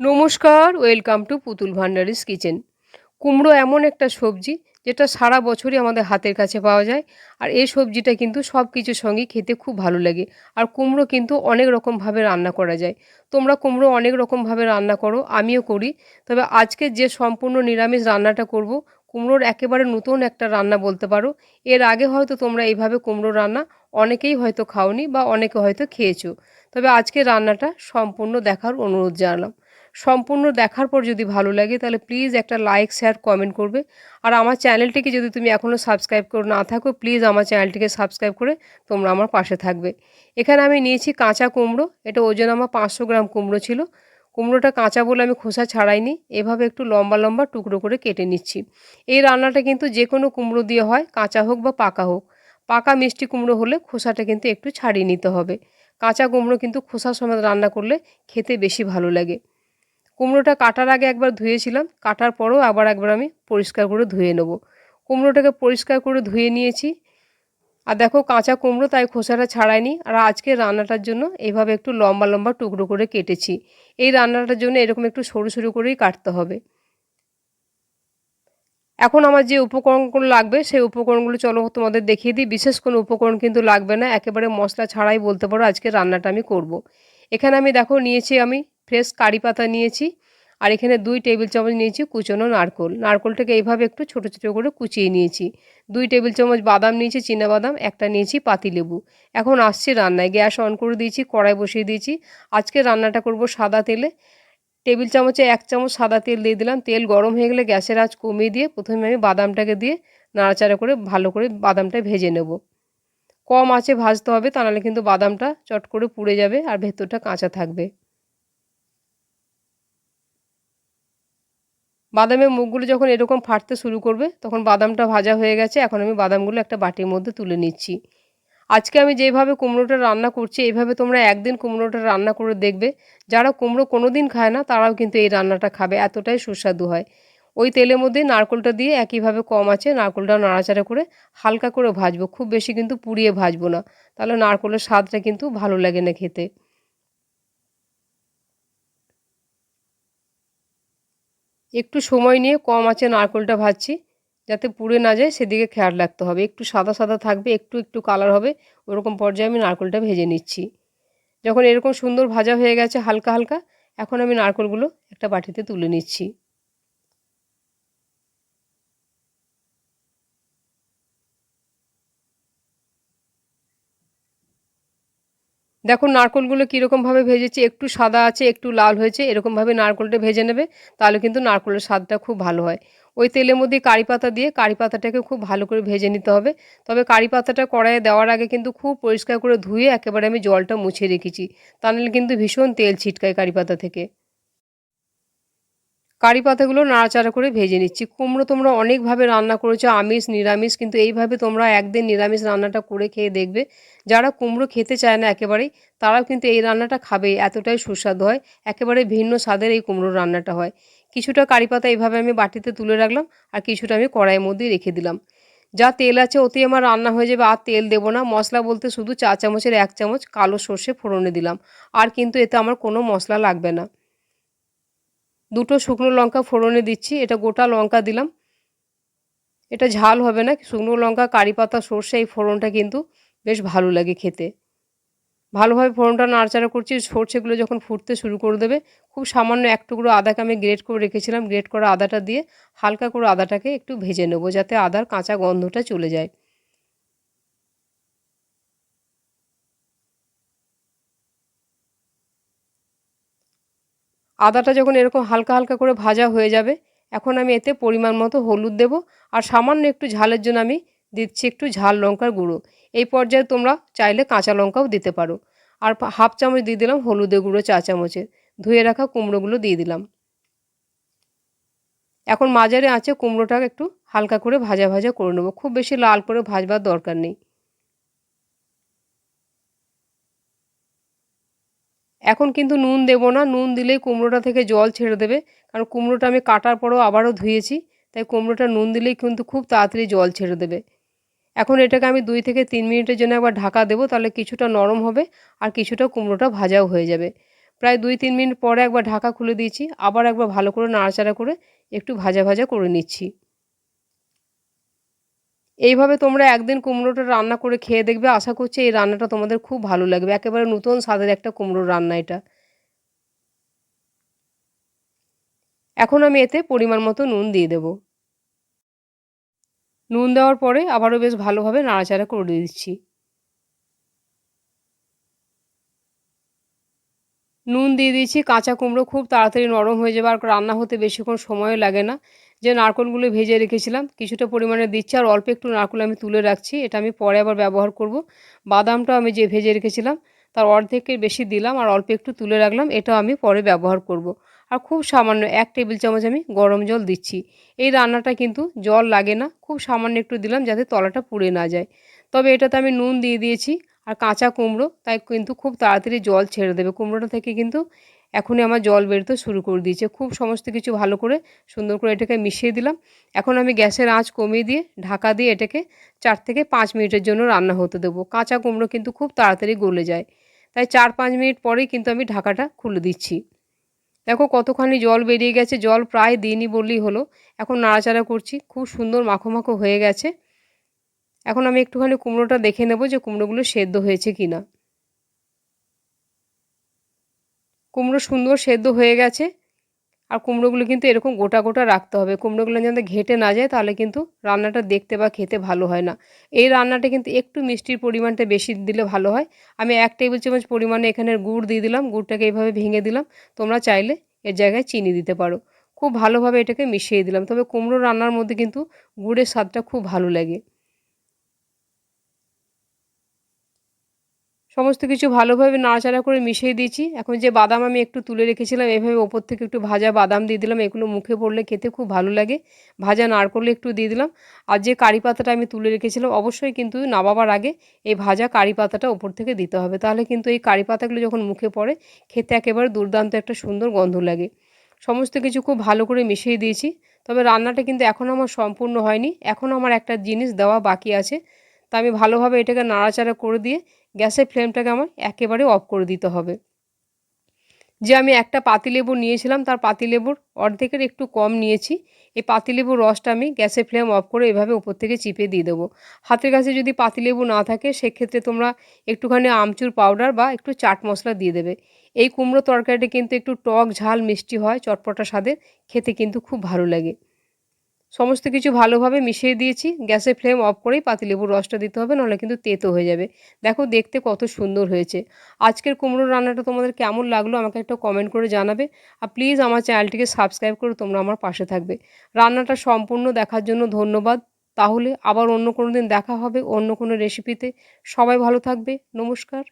নমস্কার, welcome to পুতুল ভান্ডারিস kitchen. কুমড়ো এমন একটা সবজি যেটা সারা বছরই আমাদের হাতের কাছে পাওয়া যায় আর এই সবজিটা কিন্তু সব কিছুর সঙ্গেই খেতে খুব ভালো লাগে আর কুমড়ো কিন্তু অনেক রকমভাবে রান্না করা যায়। তোমরা কুমড়ো অনেক রকমভাবে রান্না করো, আমিও করি। তবে আজকে যে সম্পূর্ণ নিরামিষ রান্নাটা করব, কুমড়োর একেবারে নতুন একটা রান্না বলতে পারো। এর আগে হয়তো তোমরা এইভাবে কুমড়ো রান্না অনেকেই হয়তো খাওনি বা অনেকে হয়তো খেয়েছো। তবে আজকে রান্নাটা সম্পূর্ণ দেখার অনুরোধ জানালাম। সম্পূর্ণ দেখার পর যদি ভালো লাগে, তাহলে প্লিজ একটা লাইক শেয়ার কমেন্ট করবে। আর আমার চ্যানেলটিকে যদি তুমি এখনও সাবস্ক্রাইব করে, না থাকো প্লিজ আমার চ্যানেলটিকে সাবস্ক্রাইব করে তোমরা আমার পাশে থাকবে। এখানে আমি নিয়েছি কাঁচা কুমড়ো, এটা ওজন আমার পাঁচশো গ্রাম কুমড়ো ছিল। কুমড়োটা কাঁচা বলে আমি খোসা ছাড়াইনি, এভাবে একটু লম্বা লম্বা টুকরো করে কেটে নিচ্ছি। এই রান্নাটা কিন্তু যে কোনো কুমড়ো দিয়ে হয়, কাঁচা হোক বা পাকা হোক। পাকা মিষ্টি কুমড়ো হলে খোসাটা কিন্তু একটু ছাড়িয়ে নিতে হবে। কাঁচা কুমড়ো কিন্তু খোসার সময় রান্না করলে খেতে বেশি ভালো লাগে। কুমড়োটা কাটার আগে একবার ধুয়েছিলাম, কাটার পরেও আবার একবার আমি পরিষ্কার করে ধুয়ে নেব। কুমড়োটাকে পরিষ্কার করে ধুয়ে নিয়েছি। আর দেখো কাঁচা কুমড়ো, তাই খোসাটা ছাড়াইনি। আর আজকে রান্নাটার জন্য এইভাবে একটু লম্বা লম্বা টুকরো করে কেটেছি। এই রান্নাটার জন্য এরকম একটু সরু সরু করেই কাটতে হবে। এখন আমার যে উপকরণগুলো লাগবে, সেই উপকরণগুলো চলো তোমাদের দেখিয়ে দিই। বিশেষ কোনো উপকরণ কিন্তু লাগবে না। একেবারে মশলা ছাড়াই বলতে পারো আজকে রান্নাটা আমি করব। এখানে আমি দেখো নিয়েছি আমি ফ্রেশ কারি পাতা নিয়েছি আর এখানে দুই টেবিল চামচ নিয়েছি কুচনো নারকোল। নারকোলটাকে এইভাবে একটু ছোটো ছোটো করে কুচিয়ে নিয়েছি। দুই টেবিল চামচ বাদাম নিয়েছি বাদাম, একটা নিয়েছি পাতিলেবু। এখন আসছে রান্নায়। গ্যাস অন করে দিয়েছি, কড়াই বসিয়ে দিয়েছি। আজকে রান্নাটা করব সাদা তেলে। টেবিল চামচে এক চামচ সাদা তেল দিয়ে দিলাম। তেল গরম হয়ে গেলে গ্যাসের আঁচ কমিয়ে দিয়ে প্রথমে আমি বাদামটাকে দিয়ে নাড়াচাড়া করে ভালো করে বাদামটা ভেজে নেব। কম আঁচে ভাজতে হবে, তা নাহলে কিন্তু বাদামটা চট করে পুড়ে যাবে আর ভেতরটা কাঁচা থাকবে। বাদামের মুখগুলো যখন এরকম ফাটতে শুরু করবে, তখন বাদামটা ভাজা হয়ে গেছে। এখন আমি বাদামগুলো একটা বাটির মধ্যে তুলে নিচ্ছি। আজকে আমি যেভাবে কুমড়োটা রান্না করছি, এইভাবে তোমরা একদিন কুমড়োটা রান্না করে দেখবে। যারা কুমড়ো কোনো দিন খায় না, তারাও কিন্তু এই রান্নাটা খাবে, এতটাই সুস্বাদু হয়। ওই তেলের মধ্যে নারকোলটা দিয়ে একইভাবে কম আছে, নারকোলটা নাড়াচাড়া করে হালকা করে ভাজবো। খুব বেশি কিন্তু পুড়িয়ে ভাজবো না। তাহলে নারকোলের স্বাদটা কিন্তু ভালো লাগে না খেতে। একটু সময় নিয়ে কম আছে নারকোলটা ভাজছি, যাতে পুড়ে না যায়, সেদিকে খেয়াল রাখতে হবে। একটু সাদা সাদা থাকবে, একটু একটু কালার হবে, ওরকম পর্যায়ে আমি নারকোলটা ভেজে নিচ্ছি। যখন এরকম সুন্দর ভাজা হয়ে গেছে হালকা হালকা, এখন আমি নারকোলগুলো একটা বাটিতে তুলে নিচ্ছি। দেখুন নারকলগুলো কীরকমভাবে ভেজেছি, একটু সাদা আছে, একটু লাল হয়েছে, এরকমভাবে নারকলটা ভেজে নেবে, তাহলে কিন্তু নারকলের স্বাদটা খুব ভালো হয়। ওই তেলের মধ্যে কারি পাতা দিয়ে, কারি পাতাটাকে খুব ভালো করে ভেজে নিতে হবে। তবে কারি পাতাটা কড়াইয়ে দেওয়ার আগে কিন্তু খুব পরিষ্কার করে ধুয়ে একেবারে আমি জলটা মুছে রেখেছি, তা নাহলে কিন্তু ভীষণ তেল ছিটকায় কারি পাতা থেকে। কারি পাতাগুলো নাড়াচাড়া করে ভেজে নিচ্ছি। কুমড়ো তোমরা অনেকভাবে রান্না করেছ, আমিষ, নিরামিষ, কিন্তু এইভাবে তোমরা একদিন নিরামিষ রান্নাটা করে খেয়ে দেখবে। যারা কুমড়ো খেতে চায় না একেবারেই, তারাও কিন্তু এই রান্নাটা খাবে, এতটাই সুস্বাদু হয়, একেবারে ভিন্ন স্বাদের এই কুমড়োর রান্নাটা হয়। কিছুটা কারি পাতা এইভাবে আমি বাটিতে তুলে রাখলাম, আর কিছুটা আমি কড়াইয়ের মধ্যে রেখে দিলাম। যা তেল আছে ওতেই আমার রান্না হয়ে যাবে, আর তেল দেবো না। মশলা বলতে শুধু চা চামচের এক চামচ কালো সর্ষে ফোড়নে দিলাম, আর কিন্তু এতে আমার কোনো মশলা লাগবে না। দুটো শুকনো লঙ্কা ফোড়নে দিচ্ছি, এটা গোটা লঙ্কা দিলাম। এটা ঝাল হবে না, শুকনো লঙ্কা, কারি পাতা, সর্ষে, এই ফোড়নটা কিন্তু বেশ ভালো লাগে খেতে। ভালোভাবে ফোড়নটা নাড়াচাড়া করছি, সর্ষেগুলো যখন ফুটতে শুরু করে দেবে, খুব সামান্য এক টুকরো আদাকে আমি গ্রেট করে রেখেছিলাম, গ্রেট করা আদাটা দিয়ে হালকা করে আদাটাকে একটু ভেজে নেব, যাতে আদার কাঁচা গন্ধটা চলে যায়। আদাটা যখন এরকম হালকা হালকা করে ভাজা হয়ে যাবে, এখন আমি এতে পরিমাণ মতো হলুদ দেব আর সামান্য একটু ঝালের জন্য আমি দিচ্ছি একটু ঝাল লঙ্কার গুঁড়ো। এই পর্যায়ে তোমরা চাইলে কাঁচা লঙ্কাও দিতে পারো। আর হাফ চামচ দিয়ে দিলাম হলুদের গুঁড়ো চা চামচের। ধুয়ে রাখা কুমড়োগুলো দিয়ে দিলাম। এখন মাঝারে আঁচে কুমড়োটা একটু হালকা করে ভাজা ভাজা করে নেব। খুব বেশি লাল করে ভাজবার দরকার নেই। এখন কিন্তু নুন দেবো না, নুন দিলেই কুমড়োটা থেকে জল ছেড়ে দেবে। কারণ কুমড়োটা আমি কাটার পরেও আবারও ধুয়েছি, তাই কুমড়োটা নুন দিলেই কিন্তু খুব তাড়াতাড়ি জল ছেড়ে দেবে। এখন এটাকে আমি দুই থেকে তিন মিনিটের জন্য একবার ঢাকা দেবো, তাহলে কিছুটা নরম হবে আর কিছুটা কুমড়োটা ভাজাও হয়ে যাবে। প্রায় দুই তিন মিনিট পরে একবার ঢাকা খুলে দিয়েছি, আবার একবার ভালো করে নাড়াচাড়া করে একটু ভাজা ভাজা করে নিচ্ছি। এইভাবে তোমরা একদিন কুমড়োটা রান্না করে খেয়ে দেখবে। আশা করছি এই রান্নাটা তোমাদের খুব ভালো লাগবে। একেবারে নতুন স্বাদের একটা কুমড়োর রান্না এটা। এখন আমি এতে পরিমাণ মতো নুন দিয়ে দেব। নুন দেওয়ার পরে আবারও বেশ ভালোভাবে নাড়াচাড়া করে দিচ্ছি। নুন দিয়ে দিয়েছি কাঁচা কুমড়ো খুব তাড়াতাড়ি নরম হয়ে যাবে আর রান্না হতে বেশিক্ষণ সময়ও লাগে না। যে নারকলগুলো ভেজে রেখেছিলাম, কিছুটা পরিমাণে দিচ্ছি আর অল্প একটু নারকল আমি তুলে রাখছি, এটা আমি পরে আবার ব্যবহার করব। বাদামটা আমি যে ভেজে রেখেছিলাম, তার অর্ধেকের বেশি দিলাম আর অল্প একটু তুলে রাখলাম, এটাও আমি পরে ব্যবহার করব। আর খুব সামান্য এক টেবিল চামচ আমি গরম জল দিচ্ছি। এই রান্নাটা কিন্তু জল লাগে না, খুব সামান্য একটু দিলাম যাতে তলাটা পুড়ে না যায়। তবে এটাতে আমি নুন দিয়ে দিয়েছি আর কাঁচা কুমড়ো, তাই কিন্তু খুব তাড়াতাড়ি জল ছেড়ে দেবে। কুমড়োটা থেকে কিন্তু এখনই আমার জল বেরোতে শুরু করে দিয়েছে। খুব সমস্ত কিছু ভালো করে সুন্দর করে এটাকে মিশিয়ে দিলাম। এখন আমি গ্যাসের আঁচ কমিয়ে দিয়ে ঢাকা দিয়ে এটাকে চার থেকে পাঁচ মিনিটের জন্য রান্না হতে দেবো। কাঁচা কুমড়ো কিন্তু খুব তাড়াতাড়ি গলে যায়। তাই চার পাঁচ মিনিট পরেই কিন্তু আমি ঢাকাটা খুলে দিচ্ছি। দেখো কতখানি জল বেরিয়ে গেছে। জল প্রায় দিনই বললেই হলো। এখন নাড়াচাড়া করছি। খুব সুন্দর মাখো মাখো হয়ে গেছে। এখন আমি একটুখানি কুমড়োটা দেখে নেব যে কুমড়োগুলো সেদ্ধ হয়েছে কি না কুমড়ো সুন্দর সেদ্ধ হয়ে গেছে। আর কুমড়োগুলো কিন্তু এরকম গোটা গোটা রাখতে হবে। কুমড়োগুলো যাতে ঘেটে না যায়, তাহলে কিন্তু রান্নাটা দেখতে বা খেতে ভালো হয় না। এই রান্নাটা কিন্তু একটু মিষ্টির পরিমাণটা বেশি দিলে ভালো হয়। আমি এক টেবিল চামচ পরিমাণে এখানে গুড় দিয়ে দিলাম। গুড়টাকে এইভাবে ভেঙে দিলাম। তোমরা চাইলে এর জায়গায় চিনি দিতে পারো। খুব ভালোভাবে এটাকে মিশিয়ে দিলাম। তবে কুমড়ো রান্নার মধ্যে কিন্তু গুড়ের স্বাদটা খুব ভালো লাগে। সমস্ত কিছু ভালোভাবে নাড়াচাড়া করে মিশিয়ে দিয়েছি। এখন যে বাদাম আমি একটু তুলে রেখেছিলাম, এভাবে ওপর থেকে একটু ভাজা বাদাম দিয়ে দিলাম। এগুলো মুখে পড়লে খেতে খুব ভালো লাগে। ভাজা নারকলে একটু দিয়ে দিলাম। আর যে কারি পাতাটা আমি তুলে রেখেছিলাম, অবশ্যই কিন্তু নামাবার আগে এই ভাজা কারি পাতাটা ওপর থেকে দিতে হবে। তাহলে কিন্তু এই কারি পাতাগুলো যখন মুখে পড়ে, খেতে একেবারে দুর্দান্ত একটা সুন্দর গন্ধ লাগে। সমস্ত কিছু খুব ভালো করে মিশিয়ে দিয়েছি। তবে রান্নাটা কিন্তু এখন আমার সম্পূর্ণ হয়নি। এখন আমার একটা জিনিস দেওয়া বাকি আছে। তা আমি ভালোভাবে এটাকে নাড়াচাড়া করে দিয়ে গ্যাসের ফ্লেমটাকে আমার একেবারে অফ করে দিতে হবে। যে আমি একটা পাতিলেবু নিয়েছিলাম, তার পাতিলেবুর অর্ধেকের একটু কম নিয়েছি। এই পাতিলেবুর রসটা আমি গ্যাসের ফ্লেম অফ করে এভাবে উপর থেকে চিপে দিয়ে দেবো। হাতের কাছে যদি পাতিলেবু না থাকে, সেক্ষেত্রে তোমরা একটুখানি আমচুর পাউডার বা একটু চাট মশলা দিয়ে দেবে। এই কুমড়ো তরকারিটা কিন্তু একটু টক, ঝাল, মিষ্টি হয়, চটপটা স্বাদের, খেতে কিন্তু খুব ভালো লাগে। সমস্ত কিছু ভালোভাবে মিশিয়ে দিয়েছি। গ্যাসের ফ্লেম অফ করেই পাতিলেবুর রসটা দিতে হবে, নাহলে কিন্তু তেতো হয়ে যাবে। দেখো, দেখতে কত সুন্দর হয়েছে। আজকের কুমড়োর রান্নাটা তোমাদের কেমন লাগল আমাকে একটা কমেন্ট করে জানাবে। আর প্লিজ আমার চ্যানেলটিকে সাবস্ক্রাইব করে তোমরা আমার পাশে থাকবে। রান্নাটা সম্পূর্ণ দেখার জন্য ধন্যবাদ। তাহলে আবার অন্য কোনো দিন দেখা হবে অন্য কোনো রেসিপিতে সবাই ভালো থাকবে। নমস্কার।